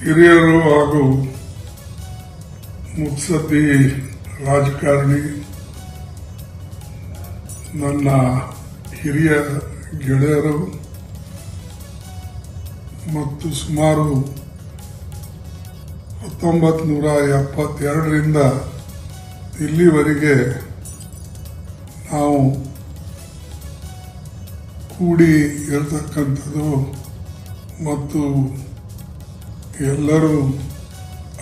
ಹಿರಿಯರು ಹಾಗೂ ಮುತ್ಸದ್ದಿ ರಾಜಕಾರಣಿ, ನನ್ನ ಹಿರಿಯ ಗೆಳೆಯರು ಮತ್ತು ಸುಮಾರು ಹತ್ತೊಂಬತ್ತು ನೂರ ಎಪ್ಪತ್ತೆರಡರಿಂದ ಇಲ್ಲಿವರೆಗೆ ನಾವು ಕೂಡಿ ಇರತಕ್ಕಂಥದ್ದು ಮತ್ತು ಎಲ್ಲರೂ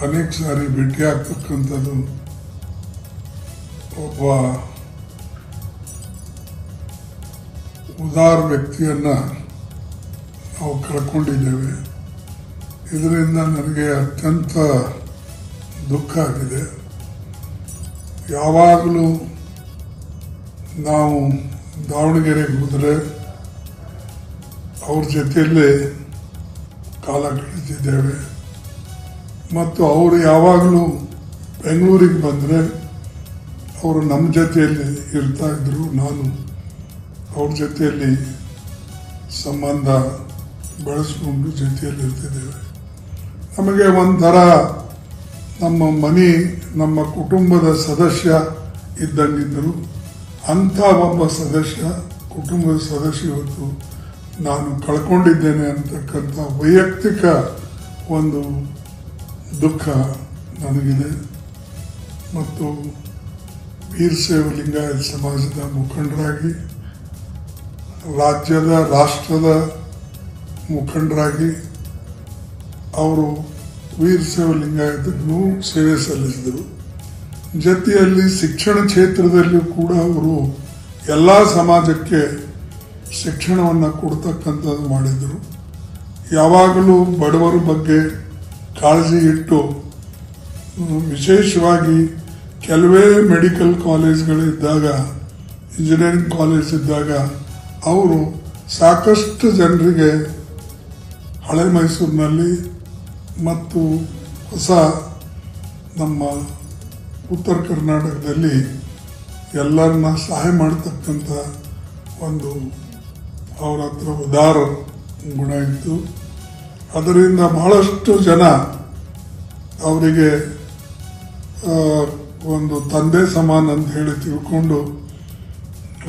ಅನೇಕ ಸಾರಿ ಭೇಟಿಯಾಗ್ತಕ್ಕಂಥದ್ದು ಒಬ್ಬ ಉದಾರ ವ್ಯಕ್ತಿಯನ್ನು ನಾವು ಕಳ್ಕೊಂಡಿದ್ದೇವೆ. ಇದರಿಂದ ನನಗೆ ಅತ್ಯಂತ ದುಃಖ ಆಗಿದೆ. ಯಾವಾಗಲೂ ನಾವು ದಾವಣಗೆರೆಗೆ ಹೋದರೆ ಅವ್ರ ಜೊತೆಯಲ್ಲೇ ಕಾಲ ಕಳೀತಿದ್ದೇವೆ ಮತ್ತು ಅವರು ಯಾವಾಗಲೂ ಬೆಂಗಳೂರಿಗೆ ಬಂದರೆ ಅವರು ನಮ್ಮ ಜೊತೆಯಲ್ಲಿ ಇರ್ತಾ ಇದ್ರು ನಾನು ಅವ್ರ ಜೊತೆಯಲ್ಲಿ ಸಂಬಂಧ ಬೆಳೆಸ್ಕೊಂಡು ಜೊತೆಯಲ್ಲಿ ಇರ್ತಿದ್ದೇವೆ. ನಮಗೆ ಒಂಥರ ನಮ್ಮ ಮನೆ, ನಮ್ಮ ಕುಟುಂಬದ ಸದಸ್ಯ ಇದ್ದಂಗಿದ್ದರು. ಅಂಥ ಒಬ್ಬ ಸದಸ್ಯ, ಕುಟುಂಬದ ಸದಸ್ಯ ಇವತ್ತು ನಾನು ಕಳ್ಕೊಂಡಿದ್ದೇನೆ ಅಂತಕ್ಕಂಥ ವೈಯಕ್ತಿಕ ಒಂದು ದುಃಖ ನನಗಿದೆ. ಮತ್ತು ವೀರಶೈವ ಲಿಂಗಾಯತ ಸಮಾಜದ ಮುಖಂಡರಾಗಿ, ರಾಜ್ಯದ, ರಾಷ್ಟ್ರದ ಮುಖಂಡರಾಗಿ ಅವರು ವೀರಶೈವ ಲಿಂಗಾಯತಕ್ಕೂ ಸೇವೆ ಸಲ್ಲಿಸಿದರು. ಜೊತೆಯಲ್ಲಿ ಶಿಕ್ಷಣ ಕ್ಷೇತ್ರದಲ್ಲಿಯೂ ಕೂಡ ಅವರು ಎಲ್ಲ ಸಮಾಜಕ್ಕೆ ಶಿಕ್ಷಣವನ್ನು ಕೊಡ್ತಕ್ಕಂಥದ್ದು ಮಾಡಿದರು. ಯಾವಾಗಲೂ ಬಡವರ ಬಗ್ಗೆ ಕಾಳಜಿ ಇಟ್ಟು ವಿಶೇಷವಾಗಿ ಕೆಲವೇ ಮೆಡಿಕಲ್ ಕಾಲೇಜ್ಗಳಿದ್ದಾಗ, ಇಂಜಿನಿಯರಿಂಗ್ ಕಾಲೇಜ್ ಇದ್ದಾಗ, ಅವರು ಸಾಕಷ್ಟು ಜನರಿಗೆ ಹಳೆ ಮೈಸೂರಿನಲ್ಲಿ ಮತ್ತು ಹೊಸ ನಮ್ಮ ಉತ್ತರ ಕರ್ನಾಟಕದಲ್ಲಿ ಎಲ್ಲರನ್ನ ಸಹಾಯ ಮಾಡ್ತಕ್ಕಂಥ ಒಂದು ಅವರ ಹತ್ರ ಉದಾರ ಗುಣ ಇತ್ತು. ಅದರಿಂದ ಬಹಳಷ್ಟು ಜನ ಅವರಿಗೆ ಒಂದು ತಂದೆ ಸಮಾನ ಅಂತ ಹೇಳಿ ತಿಳ್ಕೊಂಡು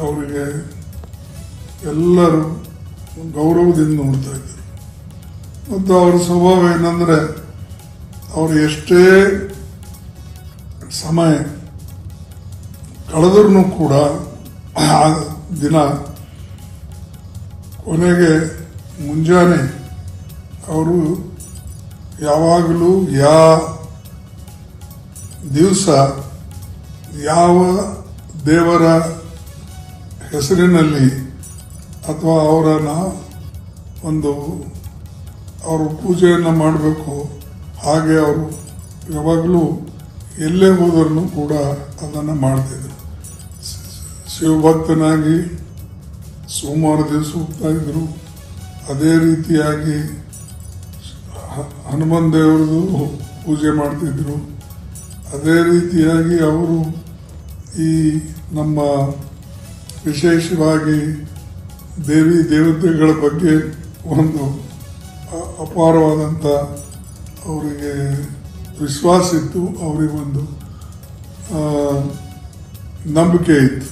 ಅವರಿಗೆ ಎಲ್ಲರೂ ಗೌರವದಿಂದ ನೋಡ್ತಾ ಇದ್ದರು. ಮತ್ತು ಅವರ ಸ್ವಭಾವ ಏನಂದರೆ, ಅವರು ಎಷ್ಟೇ ಸಮಯ ಕಳೆದ್ರೂ ಕೂಡ ಆ ದಿನ ಕೊನೆಗೆ ಮುಂಜಾನೆ ಅವರು ಯಾವಾಗಲೂ ಯಾ ದಿವಸ ಯಾವ ದೇವರ ಹೆಸರಿನಲ್ಲಿ ಅಥವಾ ಅವರನ್ನ ಒಂದು ಅವರು ಪೂಜೆಯನ್ನು ಮಾಡಬೇಕು, ಹಾಗೆ ಅವರು ಯಾವಾಗಲೂ ಎಲ್ಲೇ ಹೋದರೂ ಕೂಡ ಅದನ್ನು ಮಾಡ್ತಿದ್ರು ಶಿವಭಕ್ತನಾಗಿ ಸೋಮವಾರ ದಿವಸ ಹೋಗ್ತಾ ಇದ್ರು. ಅದೇ ರೀತಿಯಾಗಿ ಹನುಮಾನ್ ದೇವರದು ಪೂಜೆ ಮಾಡ್ತಿದ್ರು. ಅದೇ ರೀತಿಯಾಗಿ ಅವರು ಈ ನಮ್ಮ ವಿಶೇಷವಾಗಿ ದೇವಿ ದೇವತೆಗಳ ಬಗ್ಗೆ ಒಂದು ಅಪಾರವಾದಂಥ ಅವರಿಗೆ ವಿಶ್ವಾಸ ಇತ್ತು. ಅವರಿಗೊಂದು ನಂಬಿಕೆ ಇತ್ತು.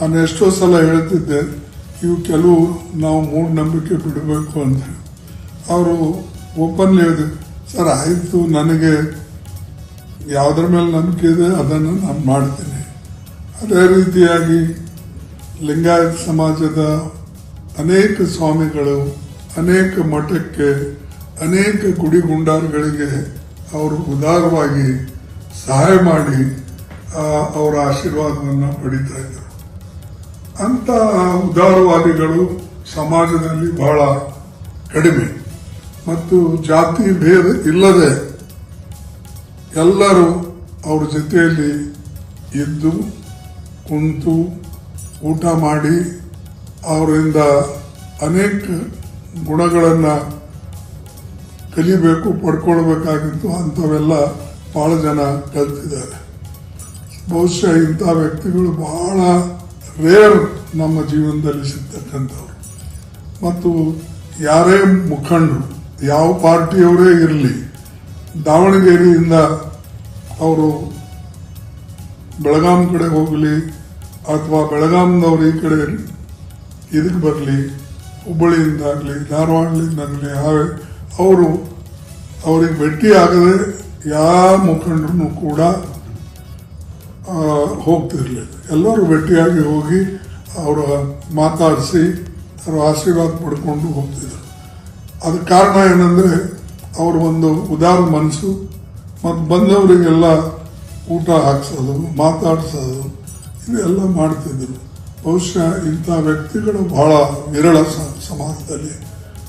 ನಾನು ಎಷ್ಟೋ ಸಲ ಹೇಳ್ತಿದ್ದೆ ಇವು ಕೆಲವು ನಾವು ಮೂಢನಂಬಿಕೆ ಬಿಡಬೇಕು ಅಂತ. ಅವರು ಓಪನ್ಲಿ ಹೇಳಿದ್ರು, ಸರ್, ಆಯಿತು, ನನಗೆ ಯಾವುದ್ರ ಮೇಲೆ ನಂಬಿಕೆ ಇದೆ, ಅದನ್ನು ನಾನು ಮಾಡ್ತೀನಿ. ಅದೇ ರೀತಿಯಾಗಿ ಲಿಂಗಾಯತ ಸಮಾಜದ ಅನೇಕ ಸ್ವಾಮಿಗಳು, ಅನೇಕ ಮಠಕ್ಕೆ, ಅನೇಕ ಗುಡಿ ಗುಂಡಾರುಗಳಿಗೆ ಅವರು ಉದಾರವಾಗಿ ಸಹಾಯ ಮಾಡಿ ಅವರ ಆಶೀರ್ವಾದವನ್ನು ಪಡಿತಾ ಇದ್ದರು. ಅಂತ ಉದಾರವಾದಿಗಳು ಸಮಾಜದಲ್ಲಿ ಬಹಳ ಕಡಿಮೆ. ಮತ್ತು ಜಾತಿ ಭೇದ ಇಲ್ಲದೆ ಎಲ್ಲರೂ ಅವ್ರ ಜೊತೆಯಲ್ಲಿ ಇದ್ದು, ಕುಂತು, ಊಟ ಮಾಡಿ, ಅವರಿಂದ ಅನೇಕ ಗುಣಗಳನ್ನು ಕಲಿಬೇಕು, ಪಡ್ಕೊಳ್ಬೇಕಾಗಿತ್ತು, ಅಂಥವೆಲ್ಲ ಭಾಳ ಜನ ಕಲ್ತಿದ್ದಾರೆ. ಬಹುಶಃ ಇಂಥ ವ್ಯಕ್ತಿಗಳು ಬಹಳ ರೇರ್ ನಮ್ಮ ಜೀವನದಲ್ಲಿ ಸಿಗ್ತಕ್ಕಂಥವ್ರು. ಮತ್ತು ಯಾರೇ ಮುಖಂಡರು, ಯಾವ ಪಾರ್ಟಿಯವರೇ ಇರಲಿ, ದಾವಣಗೆರೆಯಿಂದ ಅವರು ಬೆಳಗಾಂ ಕಡೆ ಹೋಗಲಿ ಅಥವಾ ಬೆಳಗಾಂದವ್ರು ಈ ಕಡೆ ಇದಕ್ಕೆ ಬರಲಿ ಹುಬ್ಬಳ್ಳಿಯಿಂದಾಗಲಿ ಧಾರವಾಡದಿಂದಾಗಲಿ ಅವರು ಅವ್ರಿಗೆ ಭೇಟಿ ಆಗದೆ ಯಾವ ಮುಖಂಡರು ಕೂಡ ಹೋಗ್ತಿರ್ಲಿಲ್ಲ. ಎಲ್ಲರೂ ಭೇಟಿಯಾಗಿ ಹೋಗಿ ಅವರ ಮಾತಾಡಿಸಿ, ಅವರ ಆಶೀರ್ವಾದ ಪಡ್ಕೊಂಡು ಹೋಗ್ತಿದ್ರು. ಅದಕ್ಕೆ ಕಾರಣ ಏನಂದರೆ, ಅವರು ಒಂದು ಉದಾರ ಮನಸ್ಸು ಮತ್ತು ಬಂದವರಿಗೆಲ್ಲ ಊಟ ಹಾಕ್ಸೋದು, ಮಾತಾಡಿಸೋದು, ಇದೆಲ್ಲ ಮಾಡ್ತಿದ್ದರು ಬಹುಶಃ ಇಂಥ ವ್ಯಕ್ತಿಗಳು ಬಹಳ ವಿರಳ ಸಮಾಜದಲ್ಲಿ.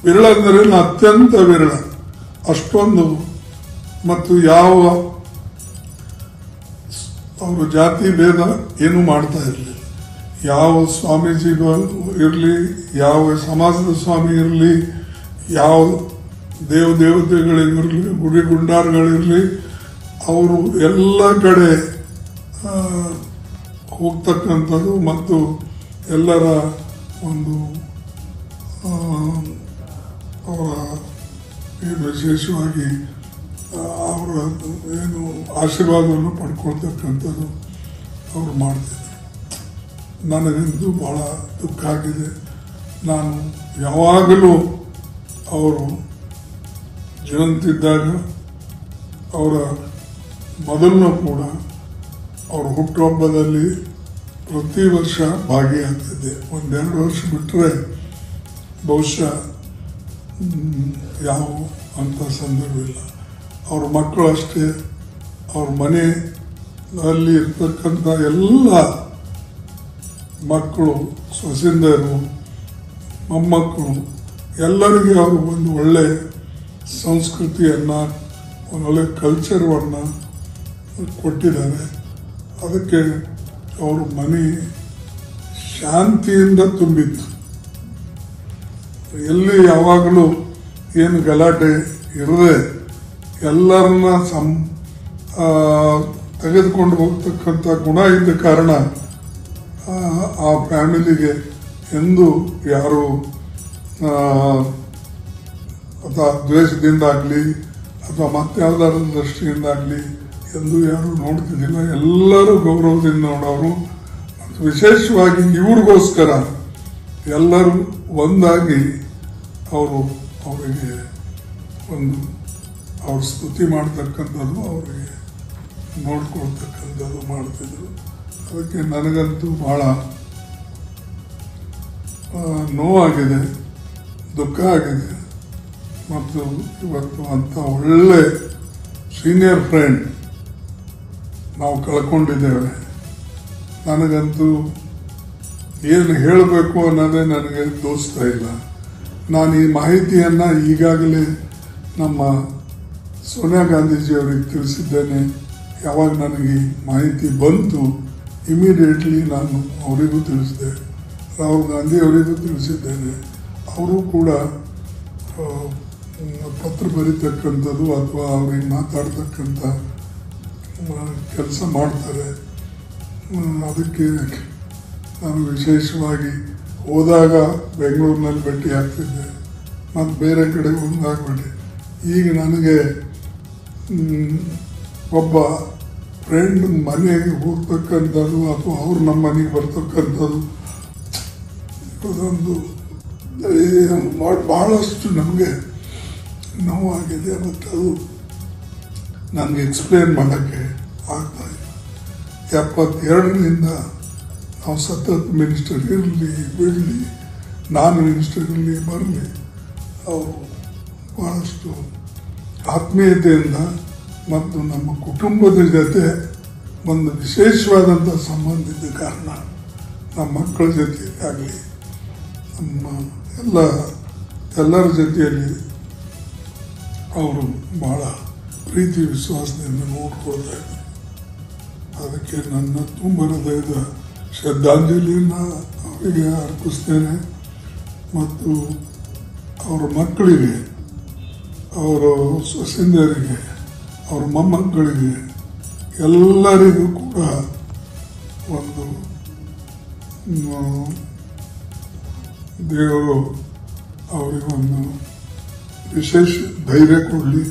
ವಿರಳ ಅಂದರೆ ಅತ್ಯಂತ ವಿರಳ. ಅಷ್ಟೊಂದು ಮತ್ತು ಯಾವ ಅವರು ಜಾತಿ ಭೇದ ಏನೂ ಮಾಡ್ತಾ ಇರಲಿಲ್ಲ. ಯಾವ ಸ್ವಾಮೀಜಿಗಳು ಇರಲಿ, ಯಾವ ಸಮಾಜದ ಸ್ವಾಮಿ ಇರಲಿ, ಯಾವ ದೇವ ದೇವತೆಗಳಿರಲಿ ಗುಡಿ ಗುಂಡಾರ್ಗಳಿರಲಿ, ಅವರು ಎಲ್ಲ ಕಡೆ ಹೋಗ್ತಕ್ಕಂಥದ್ದು ಮತ್ತು ಎಲ್ಲರ ಒಂದು ಅವರ ವಿಶೇಷವಾಗಿ ಅವರ ಏನು ಆಶೀರ್ವಾದವನ್ನು ಪಡ್ಕೊಳ್ತಕ್ಕಂಥದ್ದು ಅವರು ಮಾಡ್ತಿದ್ರು ನನಗಿಂದು ಭಾಳ ದುಃಖ ಆಗಿದೆ. ನಾನು ಯಾವಾಗಲೂ ಅವರು ಜೀವಂತಿದ್ದಾಗ ಅವರ ಮೊದಲನ್ನು ಕೂಡ ಅವ್ರ ಹುಟ್ಟುಹಬ್ಬದಲ್ಲಿ ಪ್ರತಿ ವರ್ಷ ಭಾಗಿಯಾಗ್ತಿದ್ದೆ. ಒಂದೆರಡು ವರ್ಷ ಬಿಟ್ಟರೆ ಬಹುಶಃ ಯಾವ ಅಂಥ ಸಂದರ್ಭ ಇಲ್ಲ. ಅವ್ರ ಮಕ್ಕಳು ಅಷ್ಟೇ, ಅವ್ರ ಮನೆ ಅಲ್ಲಿ ಇರ್ತಕ್ಕಂಥ ಎಲ್ಲ ಮಕ್ಕಳು, ಸೊಸೆಂದರು, ಮೊಮ್ಮಕ್ಕಳು, ಎಲ್ಲರಿಗೆ ಅವರು ಒಂದು ಒಳ್ಳೆ ಸಂಸ್ಕೃತಿಯನ್ನು, ಒಂದು ಒಳ್ಳೆ ಕಲ್ಚರ್ವನ್ನು ಕೊಟ್ಟಿದ್ದಾರೆ. ಅದಕ್ಕೆ ಅವ್ರ ಮನೆ ಶಾಂತಿಯಿಂದ ತುಂಬಿತ್ತು. ಎಲ್ಲಿ ಯಾವಾಗಲೂ ಏನು ಗಲಾಟೆ ಇರದೆ ಎಲ್ಲರನ್ನ ಸಂ ತೆಗೆದುಕೊಂಡು ಹೋಗ್ತಕ್ಕಂಥ ಗುಣ ಇದ್ದ ಕಾರಣ ಆ, ಫ್ಯಾಮಿಲಿಗೆ ಎಂದು ಯಾರು ಅಥವಾ ದ್ವೇಷದಿಂದಾಗಲಿ ಅಥವಾ ಮತ್ತಾವುದಾರ ದೃಷ್ಟಿಯಿಂದಾಗಲಿ ಎಂದು ಯಾರು ನೋಡ್ತಿದ್ದಿಲ್ಲ. ಎಲ್ಲರೂ ಗೌರವದಿಂದ ನೋಡೋರು. ಮತ್ತು ವಿಶೇಷವಾಗಿ ಇವ್ರಿಗೋಸ್ಕರ ಎಲ್ಲರೂ ಒಂದಾಗಿ ಅವರು ಅವರಿಗೆ ಒಂದು ಅವ್ರ ಸ್ತುತಿ ಮಾಡ್ತಕ್ಕಂಥದ್ದು ಅವರಿಗೆ ನೋಡ್ಕೊಳ್ತಕ್ಕಂಥದ್ದು ಮಾಡ್ತಿದ್ರು. ಅದಕ್ಕೆ ನನಗಂತೂ ಬಹಳ ನೋವಾಗಿದೆ, ದುಃಖ ಆಗಿದೆ. ಮತ್ತು ಇವತ್ತು ಅಂಥ ಒಳ್ಳೆ ಸೀನಿಯರ್ ಫ್ರೆಂಡ್ ನಾವು ಕಳ್ಕೊಂಡಿದ್ದೇವೆ. ನನಗಂತೂ ಏನು ಹೇಳಬೇಕು ಅನ್ನೋದೇ ನನಗೆ ತೋಚ್ತಾ ಇಲ್ಲ. ನಾನು ಈ ಮಾಹಿತಿಯನ್ನು ಈಗಾಗಲೇ ನಮ್ಮ ಸೋನಿಯಾ ಗಾಂಧೀಜಿಯವರಿಗೆ ತಿಳಿಸಿದ್ದೇನೆ ಯಾವಾಗ ನನಗೆ ಮಾಹಿತಿ ಬಂತು ಇಮಿಡಿಯೇಟ್ಲಿ ನಾನು ಅವರಿಗೂ ತಿಳಿಸಿದೆ. ರಾಹುಲ್ ಗಾಂಧಿ ಅವರಿಗೂ ತಿಳಿಸಿದ್ದೇನೆ. ಅವರು ಕೂಡ ಪತ್ರ ಬರೀತಕ್ಕಂಥದ್ದು ಅಥವಾ ಅವ್ರಿಗೆ ಮಾತಾಡ್ತಕ್ಕಂಥ ಕೆಲಸ ಮಾಡ್ತಾರೆ. ಅದಕ್ಕೆ ನಾನು ವಿಶೇಷವಾಗಿ ಹೋದಾಗ ಬೆಂಗಳೂರಿನಲ್ಲಿ ಭೇಟಿ ಆಗ್ತಿದ್ದೆ. ಮತ್ತು ಬೇರೆ ಕಡೆ ಒಂದಾಗ್ಬಿಟ್ಟೆ ಈಗ ನನಗೆ ಒಬ್ಬ ಫ್ರೆಂಡ್ ಮನೆಗೆ ಹೋಗ್ತಕ್ಕಂಥದ್ದು ಅಥವಾ ಅವ್ರು ನಮ್ಮ ಮನೆಗೆ ಬರ್ತಕ್ಕಂಥದ್ದು ಅದೊಂದು ಭಾಳಷ್ಟು ನಮಗೆ ನೋವಾಗಿದೆ ಮತ್ತು ಅದು ನನಗೆ ಎಕ್ಸ್ಪ್ಲೇನ್ ಮಾಡೋಕ್ಕೆ ಆಗ್ತಾ ಇಲ್ಲ. ಎಪ್ಪತ್ತೆರಡರಿಂದ ನಾವು ಸತತ್ ಮಿನಿಸ್ಟರ್ ಇರಲಿ, ಬಿಡಲಿ, ನಾನು ಮಿನಿಸ್ಟರ್ ಇರಲಿ, ಬರಲಿ, ಅವರು ಭಾಳಷ್ಟು ಆತ್ಮೀಯತೆಯಿಂದ ಮತ್ತು ನಮ್ಮ ಕುಟುಂಬದ ಜೊತೆ ಒಂದು ವಿಶೇಷವಾದಂಥ ಸಂಬಂಧ ಇದ್ದ ಕಾರಣ ನಮ್ಮ ಮಕ್ಕಳ ಜೊತೆ ಆಗಲಿ ನಮ್ಮ ಎಲ್ಲ ಎಲ್ಲರ ಜೊತೆಯಲ್ಲಿ ಅವರು ಬಹಳ ಪ್ರೀತಿ ವಿಶ್ವಾಸದಿಂದ ನೋಡ್ಕೊಳ್ತಾ ಇದ್ದಾರೆ ಅದಕ್ಕೆ ನನ್ನ ತುಂಬ ಹೃದಯದ ಶ್ರದ್ಧಾಂಜಲಿಯನ್ನು ಅವರಿಗೆ ಅರ್ಪಿಸ್ತೇನೆ. ಮತ್ತು ಅವರ ಮಕ್ಕಳಿಗೆ ಅವರ ಸೊಸಿಂದರಿಗೆ, ಅವ್ರ ಮೊಮ್ಮಕ್ಕಳಿಗೆ, ಎಲ್ಲರಿಗೂ ಕೂಡ ಒಂದು ದೇವರು ಅವರಿಗೊಂದು ವಿಶೇಷ ಧೈರ್ಯ ಕೊಡಲಿ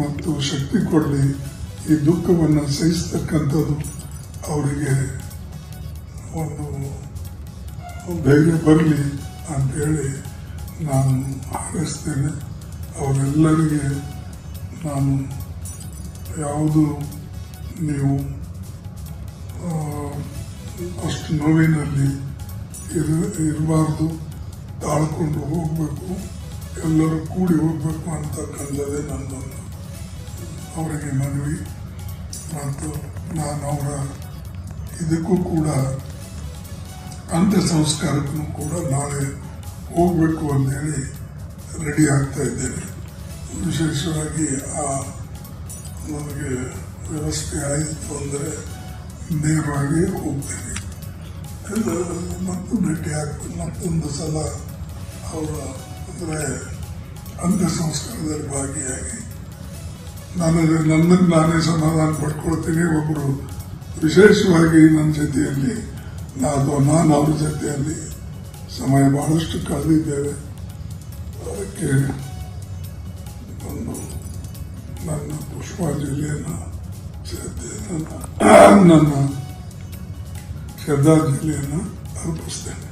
ಮತ್ತು ಶಕ್ತಿ ಕೊಡಲಿ. ಈ ದುಃಖವನ್ನು ಸಹಿಸ್ತಕ್ಕಂಥದ್ದು ಅವರಿಗೆ ಒಂದು ಧೈರ್ಯ ಬರಲಿ ಅಂತೇಳಿ ನಾನು ಹಾರೈಸ್ತೇನೆ. ಅವರೆಲ್ಲರಿಗೆ ನಾನು ಯಾವುದು ನೀವು ಅಷ್ಟು ನೋವಿನಲ್ಲಿ ಇರ, ಇರಬಾರ್ದು, ತಾಳ್ಕೊಂಡು ಹೋಗಬೇಕು, ಎಲ್ಲರೂ ಕೂಡಿ ಹೋಗಬೇಕು ಅಂತಕ್ಕಂಥದ್ದೇ ನನ್ನೊಂದು ಅವರಿಗೆ ಮನವಿ ಮತ್ತು ನಾನು ಅವರ ಇದಕ್ಕೂ ಕೂಡ ಅಂತ್ಯ ಸಂಸ್ಕಾರಕ್ಕೂ ಕೂಡ ನಾಳೆ ಹೋಗಬೇಕು ಅಂತೇಳಿ ರೆಡಿ ಆಗ್ತಾ ಇದ್ದೇನೆ. ವಿಶೇಷವಾಗಿ ಆ ನಮಗೆ ವ್ಯವಸ್ಥೆ ಆಯಿತು ಅಂದರೆ ನೇರವಾಗಿ ಹೋಗ್ತೇನೆ. ಮತ್ತು ಭೇಟಿ ಆಗ್ತೀನಿ. ಮತ್ತೊಂದು ಸಲ ಅವರ ಅಂದರೆ ಅಂತ್ಯ ಸಂಸ್ಕಾರದಲ್ಲಿ ಭಾಗಿಯಾಗಿ. ನಾನು ನನ್ನನ್ನು ನಾನೇ ಸಮಾಧಾನ ಪಡ್ಕೊಳ್ತೀನಿ. ಒಬ್ಬರು ವಿಶೇಷವಾಗಿ ನನ್ನ ಜೊತೆಯಲ್ಲಿ ನಾನು ನಾನು ಅವ್ರ ಜೊತೆಯಲ್ಲಿ ಸಮಯ ಬಹಳಷ್ಟು ಕಳೆದಿದ್ದೇವೆ. ಅದಕ್ಕೆ ಒಂದು ನನ್ನ ಪುಷ್ಪಾಂಜಲಿಯನ್ನು ನನ್ನ ಶ್ರದ್ಧಾಂಜಲಿಯನ್ನು ಅರ್ಪಿಸ್ತೇನೆ.